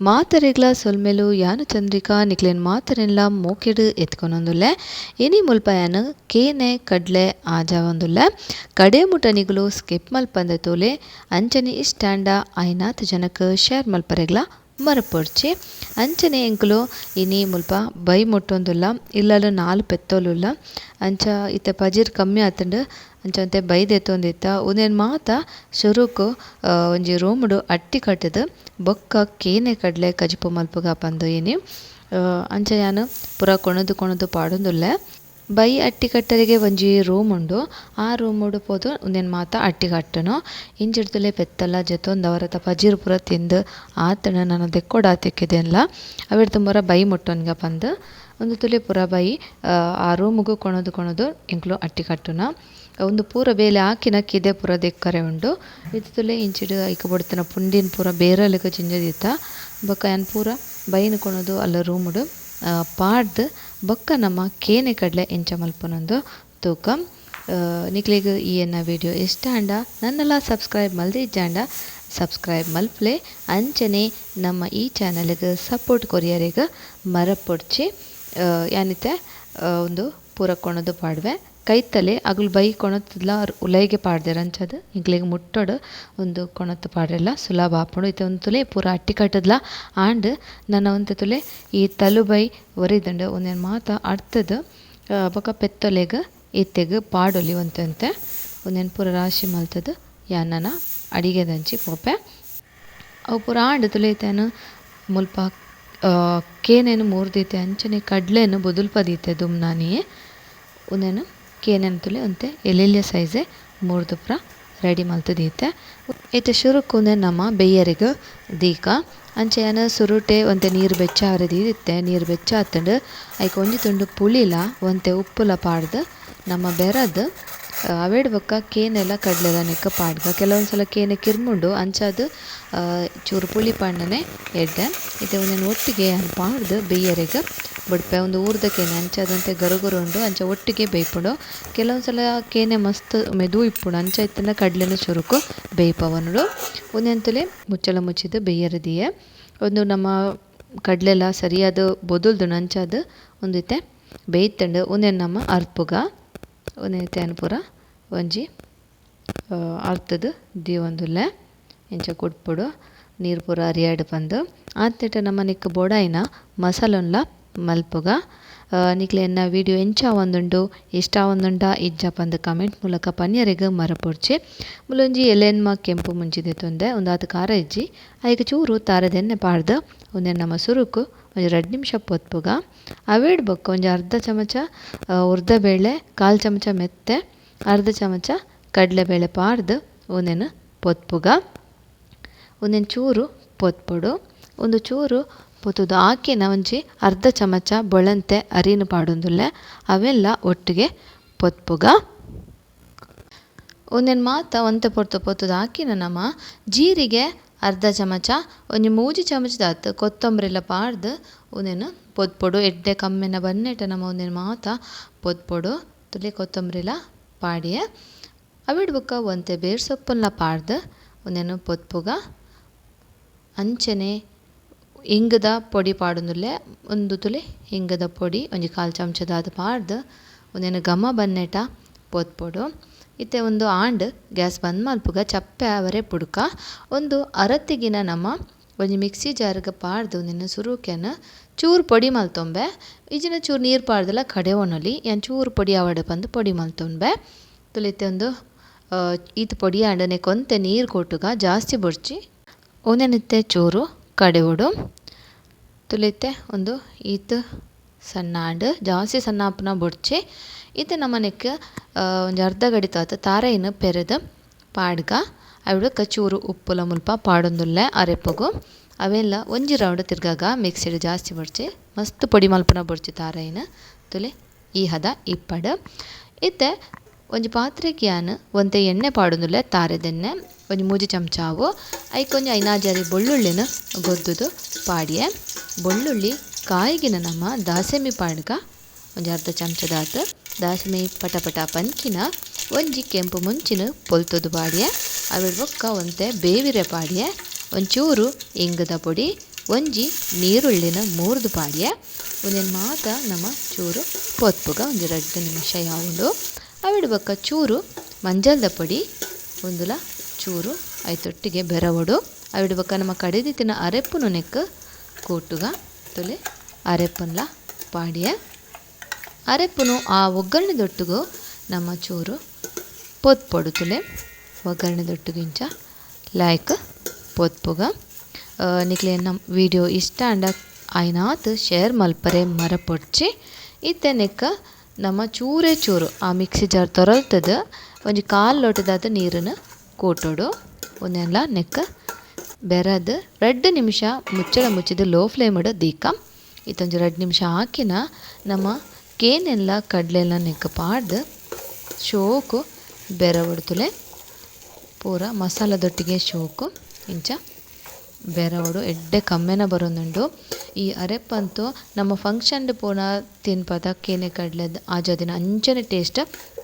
ಮಾತರೆಗ್ಲ ಸೊಲ್ಮೆಲು ಯಾನು ಚಂದ್ರಿಕಾ, ನಿಕ್ಲೆನ್ ಮಾತರೆಲ್ಲ ಮೋಕೆಡು ಎತ್ಕೊಂಡೊಂದುಲ್ಲ. ಎನಿ ಮುಲ್ಪ ಯಾನು ಕೇನೆ, ಕಡ್ಲೆ, ಆಜಾವೊಂದುಲ್ಲ. ಕಡೆ ಮುಟನಿಗಳು ಸ್ಕಿಪ್ ಮಲ್ಪಂದೆ ತೋಲೆ. ಅಂಚನಿ ಇಷ್ಟಾಂಡ ಐನಾತ್ ಜನಕ ಶೇರ್ ಮಲ್ಪರೆಗ್ಲ ಮರಪೊಡ್ಚಿ. ಅಂಚನೆ ಎಂಕುಲು ಇನಿ ಮುಲ್ಪ ಬೈ ಮುಟ್ಟೊಂದುಲ್ಲ, ಇಲ್ಲಲು ನಾಲ್ ಪೆತ್ತೋಲುಲ್ಲ. ಅಂಚ ಇತ್ತೆ ಪಜಿರ್ ಕಮ್ಮಿ ಆತುಂಡು ಅಂಚ ಅಂತೆ ಬೈ ದೆತ್ತೊಂದಿತ್ತ. ಉಂದೆನ್ ಮಾತ ಶುರುಕು ಒಂಜಿ ರೂಮುಡು ಅಟ್ಟಿ ಕಟ್ಟುದು. ಬೊಕ್ಕ ಕೇನೆ ಕಡ್ಲೆ ಕಜಿಪು ಮಲ್ಪುಗ ಪಂದ್ ಇನಿ ಅಂಚ ಯಾನ್ ಪೂರ ಕೊಣದು ಕೊಣದು ಪಾಡೊಂದುಲ್ಲೆ. ಬೈ ಅಟ್ಟಿ ಕಟ್ಟರಿಗೆ ಒಂಜಿ ರೂಮ್ ಉಂಡು. ಆ ರೂಮ್ ಡು ಪೋದು ಉಂದೆನ್ ಮಾತ ಅಟ್ಟಿ ಕಟ್ಟುನು ಇಂಚಿಡ್ದುಲೆ ಪೆತ್ತಲ ಜೆತೊಂದು ಅವರತ ಪಜಿರ್ ಪೂರ ತಿಂದ್ ಆತನ ನನ ದೆಕ್ಕೊಡು ಆತಿಕ್ಕಿದೆನ್ಲ. ಅವೆಡ್ ತುಂಬರ ಬೈ ಮುಟ್ಟೊನ್ಗ ಪಂದ್. ಉಂದು ತುಲೆ ಪೂರ ಬೈ, ಆ ರೂಮುಗು ಕೊಣದು ಕೊಣದು ಎಂಕ್ಲು ಅಟ್ಟಿ ಕಟ್ಟುನ ಉಂದು ಪೂರ ಬೇಲೆ ಆಕಿನ ಕಿದೆ ಪೂರ ದೆಕ್ಕರೆ ಉಂಡು. ಇತ್ತೆ ತುಲೆ ಇಂಚಿಡು ಐಕ್ ಬುಡ್ತಿನ ಪುಂಡಿನ್ ಪೂರ ಬೇರಲೆಗ್ ಚಿಂಜದಿತ್ತ ಬೊಕ ಯಾನ್ ಪೂರ ಬೈನ್ ಕೊಣದು ಅಲ್ಲ ರೂಮುಡು ಪಾಡ್ದ್ ಬೊಕ್ಕ ನಮ್ಮ ಕೇನೆ ಕಡಲೆ ಎಂಚ ಮಲ್ಪನೊಂದು ತೂಕ. ನಿಕ್ಲೆಗ್ ಈ ಎನ್ನ ವಿಡಿಯೋ ಇಷ್ಟ ಅಂಡ? ನನ್ನೆಲ್ಲ ಸಬ್ಸ್ಕ್ರೈಬ್ ಮಲ್ದಿ ಇಜ್ಜಾಂಡ ಸಬ್ಸ್ಕ್ರೈಬ್ ಮಲ್ಪ್ಲೆ. ಅಂಚನೆ ನಮ್ಮ ಈ ಚಾನಲ್ಗೆ ಸಪೋರ್ಟ್ ಕೊರಿಯರಿಗೆ ಮರಪೊಡ್ಚಿ ಏನಿತ್ತೆ ಒಂದು ಪೂರಕ್ಕೊಣದು ಪಾಡುವೆ ಪಾಡ್ವೆ. ಕೈತಲೆ ಅಗಲು ಬೈ ಕೊಣತುಲ ಉಲೈಗೆ ಪಾಡ್ದೆರ್ ಅಂಚಾದ್ ಎಂಕ್ಲೆಗ್ ಮುಟ್ಟೋಡು ಒಂದು ಕೊಣತ್ ಪಾಡ್ರೆಲ ಸುಲಭ ಆಪುಂಡು. ಇತ್ತೆ ಒಂದು ತುಲೆ ಪೂರ ಅಟ್ಟಿ ಕಟ್ಟದ್ಲ ಆಂಡ್ ನನ ಒಂತೆ ತುಲೆ ಈ ತಲು ಬೈ ಒರಿದುಂಡು ಒಂದೆನ್ ಮಾತ ಅಡ್ತದ್ ಬೊಕ ಪೆತ್ತೊಲೆಗ್ ಇತ್ತೆಗ್ ಪಾಡೊಲಿ ಒಂತೆ ಒಂದೇನು ಪೂರ ರಾಶಿ ಮಲ್ತದ್ ಯಾನನ ಅಡಿಗೆದಂಚಿ ಪೋಪೆ. ಅವು ಪೂರ ಆಂಡ್ ತುಲೆ ಇತ್ತೆನ್ ಮುಲ್ಪ ಕೇನೇನು ಮೂರ್ದಿತ್ತೆ ಅಂಚನೆ ಕಡ್ಲೆನ್ ಬೊದುಲ್ಪದೀತೆ ದುಮ್ನಾನಿಯೆ ಉಂದೆನ್ ಕೇನೆನ್ ಅಂತೆ ಎಲೆಲ್ಯ ಸೈಜೆ ಮೂರ್ದು ಪೂರ ರೆಡಿ ಮಲ್ತುದೀತೆ ಇತ್ತೆ. ಶುರು ಉಂದೆನ್ ನಮ್ಮ ಬೇಯರಿಗೆ ದೀಕ. ಅಂಚೆ ಏನ ಸುರುಟೆ ಒಂತೆ ನೀರು ಬೆಚ್ಚ ಆರೆದೀದಿತ್ತೆ ನೀರು ಬೆಚ್ಚ ಹತ್ತಂಡು ಐಕ್ ಒಂಜಿ ತುಂಡು ಪುಳಿಲ ಒಂತೆ ಉಪ್ಪುಲ ಪಾಡ್ದ್ ನಮ್ಮ ಬೆರದ್ ಅವೆಡ್ ಬೊಕ್ಕ ಕೇನೆಲ್ಲ ಕಡ್ಲೆಲ ನೆಕ್ಕ ಪಾಡ್ಗ. ಕೆಲವೊಂದು ಸಲ ಕೇನೆ ಕಿರ್ಮುಂಡು, ಅಂಚಾದು ಚೂರು ಪುಳಿ ಪಣ್ಣನೆ ಎಡ್ಡೆ. ಇದೆ ಒಂದೇನು ಒಟ್ಟಿಗೆ ಪಾಡ್ದು ಬೆಯ್ಯರೆಗ್ ಬಡ್ಪೆ ಒಂದು ಊರ್ದ ಕೇನೆ ಅಂಚಾದ್ ಒಂತೆ ಗರು ಗರು ಉಂಡು ಅಂಚ ಒಟ್ಟಿಗೆ ಬೇಯ್ಪುಂಡು. ಕೆಲವೊಂದು ಸಲ ಕೇನೆ ಮಸ್ತ್ ಮೆದು ಇಪ್ಪುಡು, ಅಂಚ ಇತ್ತನ ಕಡ್ಲೆನ ಚುರುಕು ಬೇಯ್ಪವನುಡು ಉಂದೆನ್ ಮುಚ್ಚಲ ಮುಚ್ಚಿದ್ ಬೆಯ್ಯರೆ ದಿಯೆ ಒಂದು ನಮ್ಮ ಕಡ್ಲೆಲ ಸರಿಯಾದ ಬೊದುಲ್ದುಂಡು ನಂಚಾದ, ಒಂದಿತ್ತೆ, ಬೇಯ್ತಂಡು ಒಂದೇನು ನಮ್ಮ ನಮ ಅರ್ಪುಗ. ಯಾನ್ ಪೂರ? ಒಂಜಿ ಅರ್ತುದು ದೀವೊಂದುಲ್ಲೆ ಇಂಚ ಕುಟ್ಪುಡು ನೀರ್ ಪೂರ ಅರಿಯಾಡ್ ಪಂದ್ ಆತೆಟ್ ನಮನಿಕ್ ಬೊಡಾಯಿನ ಮಸಾಲೊನ್ಲ ಮಲ್ಪುಗ. ನಿಕ್ಲೆ ವೀಡಿಯೋ ಎಂಚ ಆವೊಂದುಂಡು ಇಷ್ಟ ಆವೊಂದುಂಡ ಇಜ್ಜ ಪಂದ್ ಕಮೆಂಟ್ ಮೂಲಕ ಪನ್ಯರೆಗ್ ಮರಪೊಡ್ಚಿ ಮೂಲೊಂಜಿ ಎಲೆನ್ಮ ಕೆಂಪು ಮುಂಚಿದೆ ತೊಂದೆ ಉಂದಾತ್ ಖಾರ ಇಜ್ಜಿ. ಐಕ್ ಚೂರು ತಾರದೆನ್ನೆ ಪಾಡ್ದು ಪಾಡ್ದ್ ನಮ್ಮ ನಮ ಸುರುಕು, ಒಂಜಿ ರಡ್ಡ್ ನಿಮಿಷ ಪೊತ್ಪುಗ. ಅವೆಡ್ ಬೊಕ ಒಂಜಿ ಅರ್ಧ ಚಮಚ ಉರ್ದ ಬೇಳೆ, ಕಾಲ್ ಚಮಚ ಮೆತ್ತೆ, ಅರ್ಧ ಚಮಚ ಕಡ್ಲೆ ಬೇಳೆ ಪಾಡ್ದ್ ಉಂದೆನ್ ಪೊತ್ಪುಗ. ಒಂದೆನ್ ಚೂರು ಪೊತ್ಪುಡು ಉಂದು ಚೂರು ಪೊತುದು ಆಕಿನ ಒಂಜಿ ಅರ್ಧ ಚಮಚ ಬೊಳಂತೆ ಅರಿನ್ ಪಾಡೊಂದುಲ್ಲೆ, ಅವೆಲ್ಲ ಒಟ್ಟಿಗೆ ಪೊತ್ಪುಗ. ಒಂದಿನ ಮಾತ ಒಂತೆ ಪೊರ್ತು ಪೊತುದು ಆಕಿನ ನಮ, ಜೀರಿಗೆ ಅರ್ಧ ಚಮಚ ಒಂಜಿ ಮೂಜಿ ಚಮಚದಾತ್ ಕೊತ್ತಂಬರಿಲ ಪಾಡ್ದು ಒಂದೆನ್ ಪೊತ್ಪೊಡು, ಎಡ್ಡೆ ಕಮ್ಮಿನ ಬನ್ನೆಟ ನಮ ಒಂದೆನ್ ಮಾತ ಪೊತ್ಪೊಡು, ತುಲೆ ಕೊತ್ತಂಬರಿಲ ಪಾಡಿಯೆ. ಅವಿಡ್ ಬೊಕ ಒಂತೆ ಬೇರ್ ಸೊಪ್ಪುನ್ಲ ಪಾಡ್ದು ಒಂದೇನು ಪೊತ್ಪುಗ. ಅಂಚನೆ ಇಂಗುದ ಪೊಡಿ ಪಾಡೊಂದುಲ್ಲೆ ಉಂದು ತುಲಿ ಇಂಗದ ಪೊಡಿ, ಒಂಜಿ ಕಾಲ್ ಚಮಚದಾದ್ ಪಾಡ್ದ್ ಉಂದೆನ್ ಘಮ ಬನ್ನೆಟ ಪೋತ್ಪೊಡು ಇತ್ತೆ ಒಂದು ಆಂಡ್ ಗ್ಯಾಸ್ ಬಂದ್ ಮಲ್ಪುಗ ಚಪ್ಪೆ ಆವರೆ ಪುಡ್ಕ. ಒಂದು ಅರತಿಗಿನ ನಮ, ಒಂಜಿ ಮಿಕ್ಸಿ ಜಾರ್ಗ್ ಪಾಡ್ದ್ ಉಂದೆನ್ ಸುರುಕೆನ್ ಚೂರು ಪೊಡಿ ಮಲ್ತೊಂಬೆ. ಈಜಿನ ಚೂರು ನೀರ್ ಕಡೆ ಒಣಲಿ ಯಾನ್ ಚೂರು ಪೊಡಿ ಆವಡ್ ಪಂದ್ ಪೊಡಿ ಮಲ್ತೊಂಬೆ. ತುಲೆ ಇತ್ತೆ ಉಂದು ಈತ್ ಪೊಡಿ ಆಂಡನೆ ಕೊಂತೆ ನೀರ್ ಕೊಟ್ಟುಗ ಜಾಸ್ತಿ ಉಂದೆನ್ ಇತ್ತೆ ಚೂರು ಕಡೆವೊಡು ತುಲೆ ಇತ್ತೆ ಒಂದು ಈತ್ ಸಣ್ಣಾಂಡ್ ಜಾಸ್ತಿ ಸಣ್ಣ ಬುಡ್ಚಿ. ಇತ್ತೆ ನಮನೆಕ್ ಒಂಜಿ ಅರ್ಧ ಗಡಿ ತಾತ ತಾರೆಯಿನ್ ಪೆರೆದ್ ಪಾಡ್ಗ. ಅವಳು ಕಚೂರು ಉಪ್ಪುಲ ಮುಲ್ಪ ಪಾಡೊಂದುಲ್ಲೆ, ಅರೆಪಗು. ಅವೆಲ್ಲ ಒಂಜಿ ರೌಂಡ್ ತಿರ್ಗಗ ಮಿಕ್ಸಿಡ್ ಜಾಸ್ತಿ ಬೊಡ್ಚೆ, ಮಸ್ತ್ ಪೊಡಿ ಮಲ್ಪುನ ಬೊಡ್ಚಿ ತಾರೆಯಿನ್ ತುಲೆ ಈ ಹದ ಇಪ್ಪಡ್ ಇತ್ತೆ ಒಂಜಿ ಪಾತ್ರೆಗ್ಯಾನ್ ಒಂತೆ ಎಣ್ಣೆ ಪಾಡೊಂದುಲ್ಲೆ ತಾರೆದೆಣ್ಣೆ ಒಂಜಿ ಮೂಜಿ ಚಮಚ ಆವು ಐಕೊಂಜಿ ಒಂಜಿ ಐನಾಜಾರಿ ಬೊಳ್ಳುಳ್ಳಿನ್ ಗೊದ್ದುದು ಪಾಡ್ಯೆ. ಬೊಳ್ಳುಳ್ಳಿ ಕಾಯಿಗಿನ ನಮ ದಾಸೆಮಿ ಪಾಡ್ಗ ಒಂಜಿ ಅರ್ಧ ಚಮಚದಾತ್ ದಾಸೆಮಿ ಪಟ ಪಟ ಪಂಚಿನ, ಒಂಜಿ ಕೆಂಪು ಮುಂಚಿನ ಪೊಲ್ತುದು ಪಾಡ್ಯೆ. ಅವಳ ಬೊಕ್ಕ ಒಂತೆ ಬೇವಿರೆ ಪಾಡ್ಯೆ, ಒಂಚೂರು ಇಂಗದ ಪುಡಿ, ಒಂಜಿ ನೀರುಳ್ಳಿನ ಮೂರ್ದು ಪಾಡಿಯೆ. ಒಂದೇನು ಮಾತ ನಮ್ಮ ಚೂರು ಪೊತ್ಪುಗ, ಒಂಜಿ ರಡ್ಡ್ ನಿಮಿಷ ಯಾವುಂಡು ಅವಿಡ್ ಬೊಕ್ಕ ಚೂರು ಮಂಜಲ್ದ ಪೊಡಿ ಒಂದುಲ ಚೂರು, ಐತೊಟ್ಟಿಗೆ ಬೆರವಡು ಅವಿಡ್ ಬೊಕ್ಕ ನಮ್ಮ ಕಡೆದಿತ್ತಿನ ಅರೆಪ್ಪುನು ನೆಕ್ಕ ಕೂಟುಗ, ತೊಲೆ, ಅರೆಪ್ಪನ್ಲ, ಪಾಡಿಯ. ಅರೆಪ್ಪುನು ಆ ಒಗ್ಗರಣೆದೊಟ್ಟುಗು ನಮ್ಮ ಚೂರು, ಪೊತ್ಪೊಡು ತುಲೆ, ಒಗ್ಗರಣೆದೊಟ್ಟುಗಿಂಚ, ಲಾಯ್ಕ್, ಪೊತ್ಪುಗ. ನಿಕ್ಲೆ ನಮ್ಮ ವಿಡಿಯೋ ಇಷ್ಟ ಅಂಡ ಆಯ್ನಾತ್ ಶೇರ್ ಮಲ್ಪರೆ ಮರಪೊಡ್ಚಿ. ಇತ್ತೆ ನೆಕ್ಕ ನಮ್ಮ ಚೂರೇ ಚೂರು ಆ ಮಿಕ್ಸಿ ಜಾರ್ ತೊರಲ್ತದ ಒಂಜಿ ಕಾಲು ಲೋಟದಾದ ನೀರನ್ನು ಕೂಟೋಡು ಒಂದೆಲ್ಲ ನೆಕ್ಕ ಬೆರದು ರೆಡ್ ನಿಮಿಷ ಮುಚ್ಚಳ ಮುಚ್ಚಿದ ಲೋ ಫ್ಲೇಮ್ಡ್ ದೀಕ. ಇತ್ತೊಂಜಿ ರೆಡ್ ನಿಮಿಷ ಹಾಕಿನ ನಮ್ಮ ಕೇನೆಲ್ಲ ಕಡ್ಲೆಲ್ಲ ನೆಕ್ಕ ಪಾಡ್ದು ಶೋಕು ಬೆರ ಹೊಡ್ತುಲೆ ಪೂರ ಮಸಾಲದೊಟ್ಟಿಗೆ ಶೋಕು, ಇಂಚ ಬೆರವಡು ಎಡ್ಡೆ ಕಮ್ಮೆನ ಬರೊಂದುಂಡು ಈ ಅರೆಪ್ಪಂತು ನಮ್ಮ ಫಂಕ್ಷನ್ ಪೋನ ತಿನ್ಪದ ಕೇನೆ ಕಡಲೆ ಆಜಾದಿನ ಅಂಚನೆ ಟೇಸ್ಟ್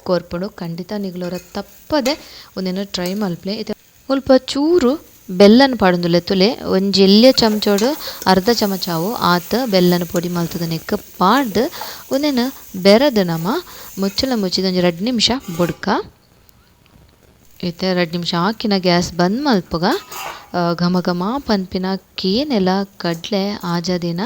ಕೋರ್ಪಡು. ಖಂಡಿತ ನಿಗ್ಲೋರ ತಪ್ಪದೆ ಒಂದೇನು ಟ್ರೈ ಮಲ್ಪಲೆ. ಇದೆ ಸ್ವಲ್ಪ ಚೂರು ಬೆಲ್ಲನ ಪಾಡೊಂದುಲ್ಲೆ ತುಲೆ. ಒಂಜಿ ಎಲ್ಯ ಚಮಚೋಡು ಅರ್ಧ ಚಮಚಾವು ಆತ ಬೆಲ್ಲನ ಪೊಡಿ ಮಲ್ತದ ನೆಕ್ಕ ಪಾಡ್ದು ಒಂದೇನು ಬೆರದ್ ನಮ್ಮ ಮುಚ್ಚಲ ಮುಚ್ಚಿದ ಒಂಜಿ ರಡ್ಡ್ ನಿಮಿಷ ಬುಡ್ಕ. ಇತ್ತೆ ಎರಡು ನಿಮಿಷ ಆಕಿನ ಗ್ಯಾಸ್ ಬಂದ್ ಮಲ್ಪುಗ. ಘಮ ಘಮ, ಪನ್ಪಿನ ಕೇನೆಲ್ಲ ಕಡಲೆ, ಆಜಾದಿನ,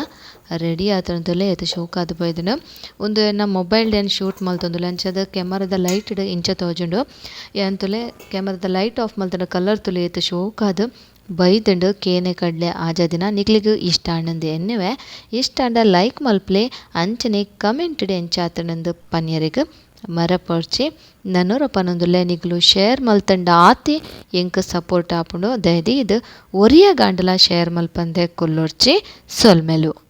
ರೆಡಿ ಆತುಂಡುಲೆ ಐತ ಶೋಕ ಆದ ಬೈದನು. ಒಂದು ಎನ್ನ ಮೊಬೈಲ್ ಡೆನ್ ಶೂಟ್ ಮಲ್ತೊಂದುಲ್ಲೆ ಅಂಚದ ಕೆಮರಾದ ಲೈಟ್ ಇಂಚ ತೋಜುಂಡು. ಎಂತುಲೆ ಕೆಮರದ ಲೈಟ್ ಆಫ್ ಮಲ್ತನ ಕಲರ್ ತುಲೆ ಏತ್ ಶೋಕ ಆದ್ ಬೈದ್ಂಡ್ ಕೇನೆ ಕಡ್ಲೆ ಆಜಾದಿನ ನಿಕ್ಲೆಗ್ ಇಷ್ಟ ಆಂಡಂದು ಎನ್ನುವೆ. ಇಷ್ಟ ಆಂಡ ಲೈಕ್ ಮಲ್ಪ್ಲೆ, ಅಂಚನೆ ಕಮೆಂಟ್ ಡೆ ಎಂಚಾತನಂದು ಪನ್ಯರಿಗ್ ಮರಪೊರ್ಚಿ. ನನೊರ ಪನೊಂದುಲ್ಲೆ ನಿಗ್ಲು ಶೇರ್ ಮಲ್ತಂಡ ಆತಿ ಎಂಕ್ ಸಪೋರ್ಟ್ ಆಪುಂಡು ದಯದಿ ಇದು ಒರಿಯ ಗಾಂಡಲ ಶೇರ್ ಮಲ್ಪಂದೆ ಕುಲ್ಲೊರ್ಚಿ ಸೊಲ್ಮೆಲು.